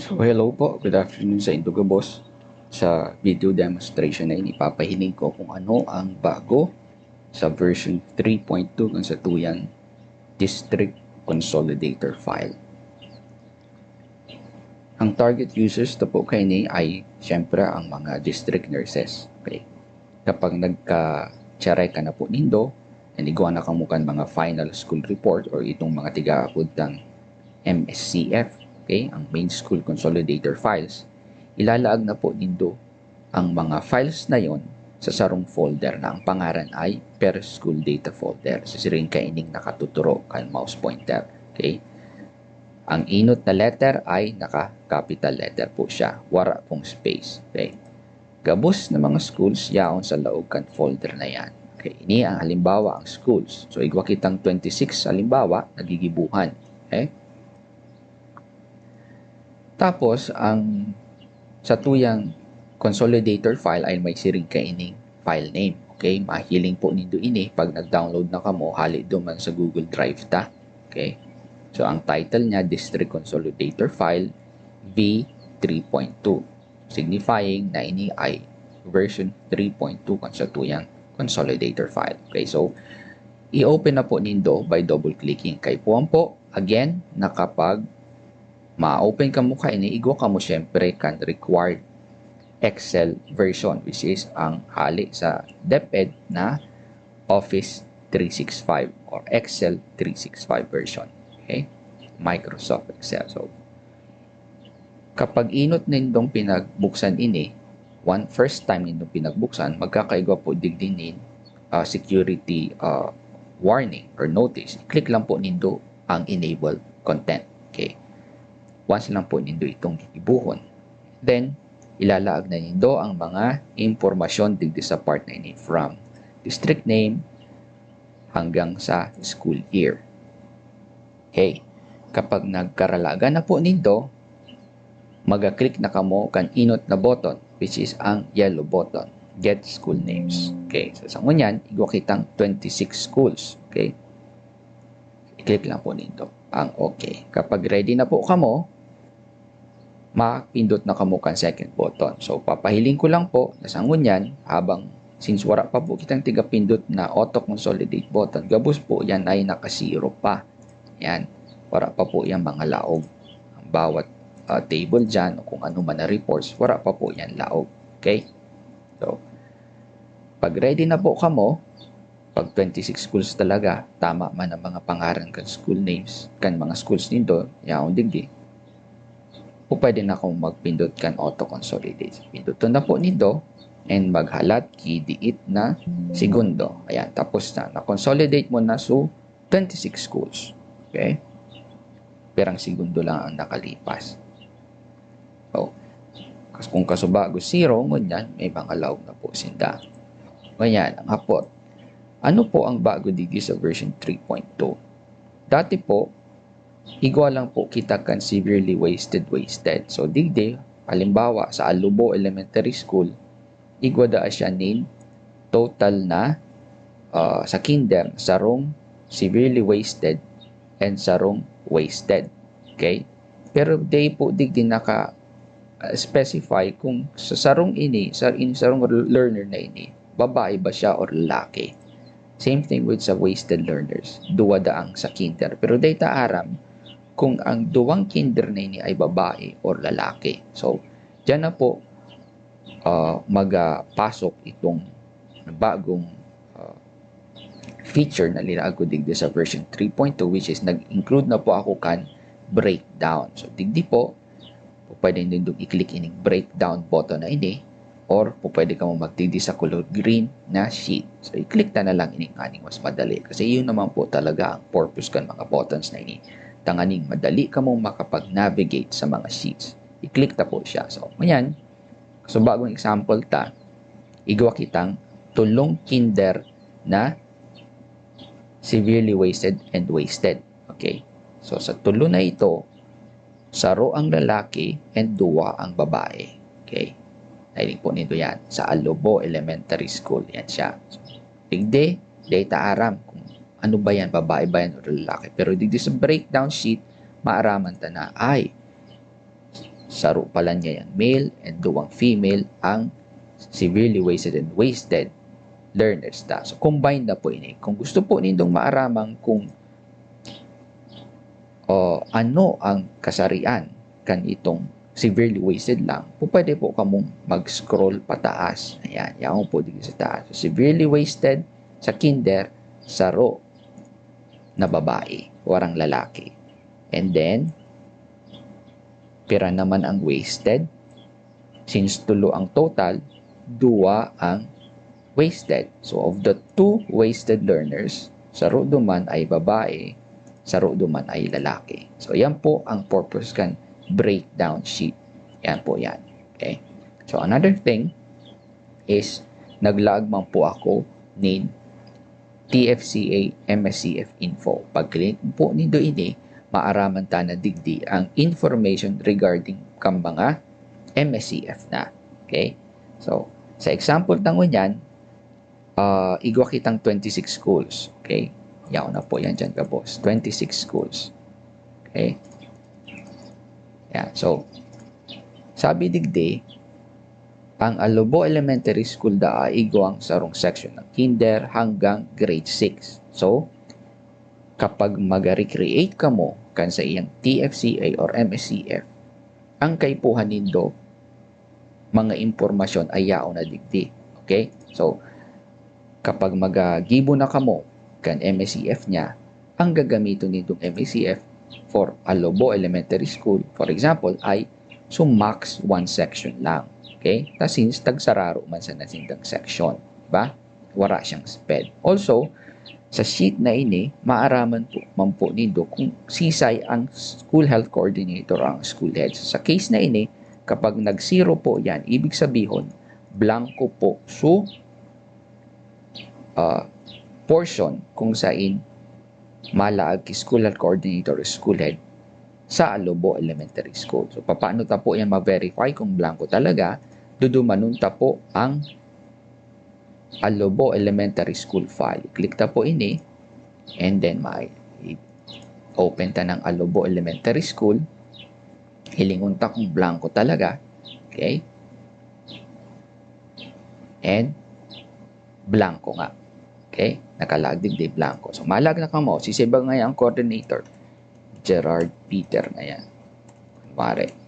So hello po, good afternoon sa Induga Boss. Sa video demonstration na ini, ipapahiling ko kung ano ang bago sa version 3.2 kung sa tuyang District Consolidator file. Ang target users to po kay ni ay syempre ang mga district nurses. Okay. Kapag nagka-charay ka na po nindo, and igawa na kamukan mga final school report or itong mga tiga-apod ng MSCF, okay, ang main school consolidator files, ilalaag na po nindo ang mga files na yon sa sarong folder na ang pangaran ay per school data folder. Sa siring kaining nakatuturo kan mouse pointer. Okay? Ang inot na letter ay naka-capital letter po siya. Wara pong space. Okay? Gabos na mga schools yaon sa laog kan folder na yan. Okay, ini ang halimbawa ang schools. So, igwa kitang 26 halimbawa, nagigibuhan. Okay? Tapos, ang sa tuyang consolidator file ay may siring kaining file name. Okay, mahiling po nindo ini pag nag-download na kamo, hali duman sa Google Drive ta. Okay? So, ang title niya, District Consolidator File V3.2 signifying na ini ay version 3.2 kung sa tuyang consolidator file. Okay, so i-open na po nindo by double-clicking. Kay puwan po, again, na kapag ma-open ka mo ka ini, igwa ka mo syempre kan required Excel version which is ang hali sa DepEd na Office 365 or Excel 365 version. Okay? Microsoft Excel. So, kapag inot nindong pinagbuksan ini, one first time nindong pinagbuksan, magkakaigwa po digdinin uh, security uh, warning or notice. Click lang po nindo ang enable content. Okay? Once lang po nindo itong ibuhon. Then, ilalaag na nindo ang mga impormasyon digdi sa part na ini from district name hanggang sa school year. Okay. Kapag nagkaralaga na po nindo, maga-click na kamo kan inot na button which is ang yellow button get school names okay so sa ngunyan igwa kitang 26 schools okay i-click lang po nito ang okay kapag ready na po kamo mapindot na kamo kan second button so papahiling ko lang po na sa ngunyan habang since wala pa po kitang tiga pindot na auto consolidate button gabos po yan ay naka zero pa yan wala pa po yan mga laog ang bawat uh, table dyan o kung ano man na reports, wala pa po yan laog. Okay? So, pag ready na po kamo, pag 26 schools talaga, tama man ang mga pangaran kan school names, kan mga schools nindo, yaon digdi, o pwede na akong magpindot kan auto-consolidate. Pinduto na po nindo, and maghalat kidiit na segundo. Ayan, tapos na. Na-consolidate mo na so 26 schools. Okay? Perang segundo lang ang nakalipas. Oh. Kung kasubago zero, ngunyan, may laog na po sinda. Ngunyan, ang hapot. Ano po ang bago digi sa version 3.2? Dati po, igwa lang po kita kan severely wasted wasted. So, digdi, halimbawa, sa Alubo Elementary School, igwa da siya nin total na uh, sa kinder, sarong severely wasted and sarong wasted. Okay? Pero day po digdi naka uh, specify kung sa sarong ini, sa ini sarong learner na ini, babae ba siya or lalaki. Same thing with sa wasted learners. Duwa daang sa kinder. Pero data aram kung ang duwang kinder na ini ay babae or lalaki. So, dyan na po uh, magpasok uh, itong bagong uh, feature na linaago digdi sa version 3.2 which is nag-include na po ako kan breakdown. So, digdi po, pwede din doon i-click ining breakdown button na ini or po pwede ka mo magtindi sa color green na sheet. So, i-click na na lang ining aning mas madali. Kasi yun naman po talaga ang purpose kan mga buttons na ini. Tanganing madali ka mo makapag-navigate sa mga sheets. I-click ta po siya. So, ngayon, so bagong example ta, igawa kitang tulong kinder na severely wasted and wasted. Okay? So, sa tulo na ito, saro ang lalaki and duwa ang babae. Okay? Nailing po nito yan. Sa Alobo Elementary School. Yan siya. So, digde, data aram. Ano ba yan, babae ba yan o lalaki. Pero digde sa breakdown sheet, maaraman ta na, ay, saro pala niya yung male and duwang female ang severely wasted and wasted learners ta. So, combined na po ini. Kung gusto po nindong maaramang kung o ano ang kasarian kan itong severely wasted lang, po pwede po kamong mag-scroll pataas. Ayan, yan po dito sa taas. So, severely wasted sa kinder, saro na babae, warang lalaki. And then, pira naman ang wasted. Since tulo ang total, dua ang wasted. So, of the two wasted learners, saro duman ay babae, saro duman ay lalaki. So, yan po ang purpose kan breakdown sheet. Yan po yan. Okay? So, another thing is, naglag man po ako need TFCA MSCF info. Pag-click po nindo ini, maaraman ta na digdi ang information regarding kang mga MSCF na. Okay? So, sa example tango niyan, uh, igwa kitang 26 schools. Okay? Yaw na po yan dyan ka boss. 26 schools. Okay? Yan. So, sabi digdi, ang Alobo Elementary School da igwang sarong section ng kinder hanggang grade 6. So, kapag mag-recreate ka mo kan sa iyang TFCA or MSCF, ang kaipuhan nindo mga impormasyon ay yao na digdi. Okay? So, kapag mag-gibo na kamo kan MSCF niya, ang gagamitin nitong MSCF for Alobo Elementary School, for example, ay so max one section lang. Okay? Ta since tagsararo man sa nasindang section. Diba? Wara siyang sped. Also, sa sheet na ini, maaraman po man po nindo kung sisay ang school health coordinator ang school head. Sa case na ini, kapag nag-zero po yan, ibig sabihin, blanco po. So, uh, portion kung saan malaag school health coordinator or school head sa Alobo Elementary School. So, paano ta po yan ma-verify kung blanco talaga? Dudumanon ta po ang Alobo Elementary School file. Click ta po ini and then may open ta ng Alobo Elementary School. Hilingon ta kung blanco talaga. Okay? And blanco nga. Okay? Nakalagdig di blanco. So, malag na ka mo. Si Seba nga ang coordinator. Gerard Peter na yan. Kunwari.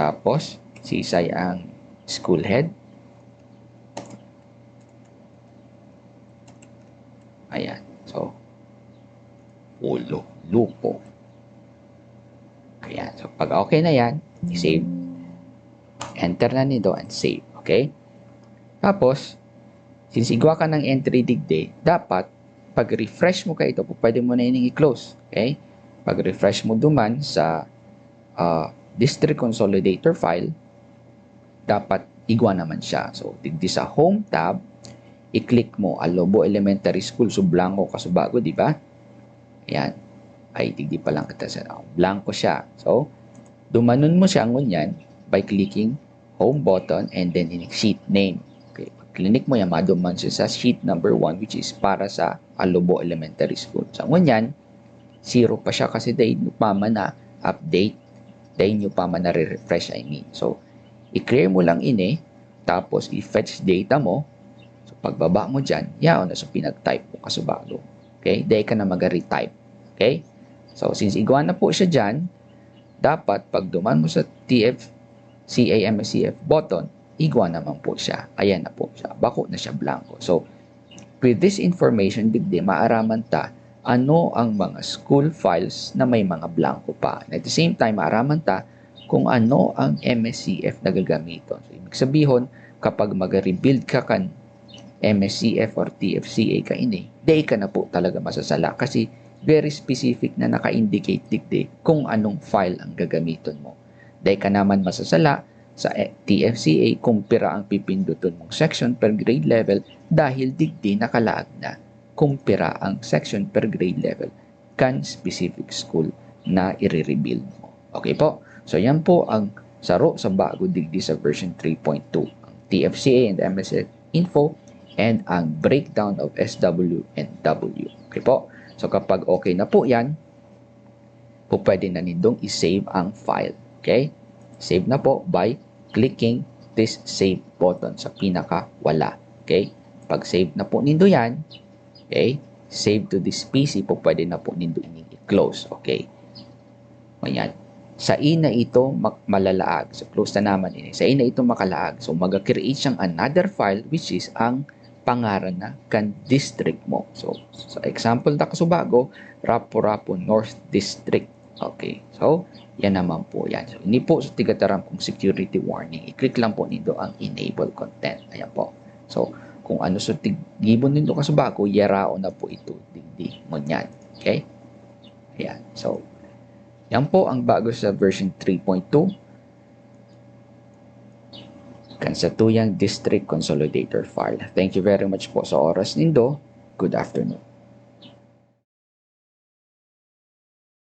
Tapos, sisay ang school head. Ayan. So, ulo, lupo. Ayan. So, pag okay na yan, i-save. Enter na nito and save. Okay? Tapos, since igwa ka ng entry digde, dapat, pag refresh mo ka ito, pwede mo na yun i-close. Okay? Pag refresh mo duman sa uh, district consolidator file, dapat igwa naman siya. So, digdi sa home tab, i-click mo Alobo Elementary School. So, blanco ka so bago, di ba? Ayan. Ay, digdi pa lang kita sa oh, blanco siya. So, dumanon mo siya ngunyan by clicking home button and then in sheet name. Okay. Pag clinic mo yan, maduman siya sa sheet number 1 which is para sa Alobo Elementary School. So, ngunyan, zero pa siya kasi dahil mama na update dahil nyo pa man nare-refresh, I mean. So, i-clear mo lang ini, tapos i-fetch data mo. So, pagbaba mo dyan, yaon na so pinag-type mo kasubago. Okay? Dahil ka na mag-retype. Okay? So, since igwa na po siya dyan, dapat pag duman mo sa TF, CAMSCF button, igwa naman po siya. Ayan na po siya. Bako na siya blanco. So, with this information, digdi, maaraman ta ano ang mga school files na may mga blanco pa. And at the same time, maaraman ta kung ano ang MSCF na gagamiton. So, ibig sabihin, kapag mag-rebuild ka kan MSCF or TFCA ka ini, day ka na po talaga masasala kasi very specific na naka-indicate digdi kung anong file ang gagamiton mo. Day ka naman masasala sa TFCA kung pira ang pipinduton mong section per grade level dahil digdi nakalaag na kumpira ang section per grade level kan specific school na i-rebuild mo. Okay po? So yan po ang saro sa bago digdi sa version 3.2. Ang TFCA and MSF info and ang breakdown of SW and W. Okay po? So kapag okay na po yan, po pwede na nindong i-save ang file. Okay? Save na po by clicking this save button sa pinaka wala. Okay? Pag save na po nindo yan, okay? Save to this PC po pwede na po nindo i-close. Okay? Ayan. Sa ina ito malalaag. So, close na naman ini. Sa ina ito makalaag. So, mag-create siyang another file which is ang pangaran na kan district mo. So, sa example na kasubago, Rapo-Rapo North District. Okay. So, yan naman po yan. So, ini po sa tigataram kung security warning. I-click lang po nito ang enable content. Ayan po. So, kung ano sa tigibon nito kasubago, yarao na po ito. Digdi mo yan. Okay? Ayan. So, yan po ang bago sa version 3.2. Kansatuyang District Consolidator file. Thank you very much po sa oras nindo. Good afternoon.